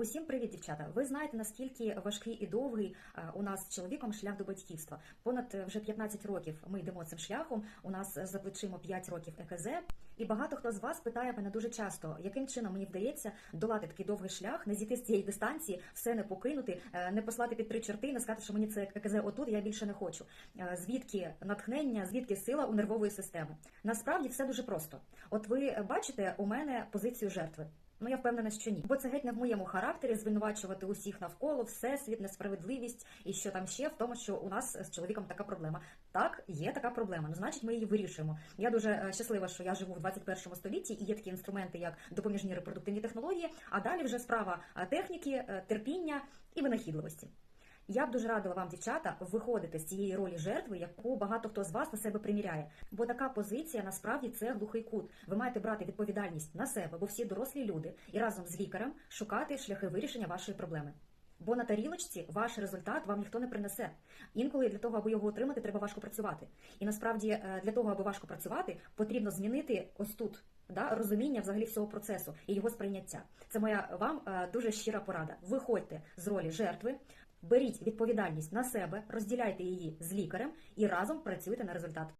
Усім привіт, дівчата! Ви знаєте, наскільки важкий і довгий е, у нас з чоловіком шлях до батьківства. Понад е, вже 15 років ми йдемо цим шляхом. У нас за плечима 5 років ЕКЗ. І багато хто з вас питає мене дуже часто, яким чином мені вдається долати такий довгий шлях, не зійти з цієї дистанції, все не покинути, е, не послати під три чорти, не сказати, що мені це ЕКЗ отут, я більше не хочу. Звідки натхнення, звідки сила у нервової системи? Насправді все дуже просто. От ви бачите у мене позицію жертви. Ну, я впевнена, що ні. Бо це геть не в моєму характері звинувачувати усіх навколо, всесвіт, несправедливість і що там ще в тому, що у нас з чоловіком така проблема. Так, є така проблема. Ну, значить, ми її вирішуємо. Я дуже е, щаслива, що я живу в 21 столітті і є такі інструменти, як допоміжні репродуктивні технології. А далі вже справа е, техніки, е, терпіння і винахідливості. Я б дуже радила вам, дівчата, виходити з цієї ролі жертви, яку багато хто з вас на себе приміряє. Бо така позиція насправді це глухий кут. Ви маєте брати відповідальність на себе, бо всі дорослі люди, і разом з лікарем шукати шляхи вирішення вашої проблеми. Бо на тарілочці ваш результат вам ніхто не принесе. Інколи для того, аби його отримати, треба важко працювати. І насправді е, для того, аби важко працювати, потрібно змінити ось тут да, розуміння взагалі всього процесу і його сприйняття. Це моя вам е, дуже щира порада. Виходьте з ролі жертви, беріть відповідальність на себе, розділяйте її з лікарем і разом працюйте на результат.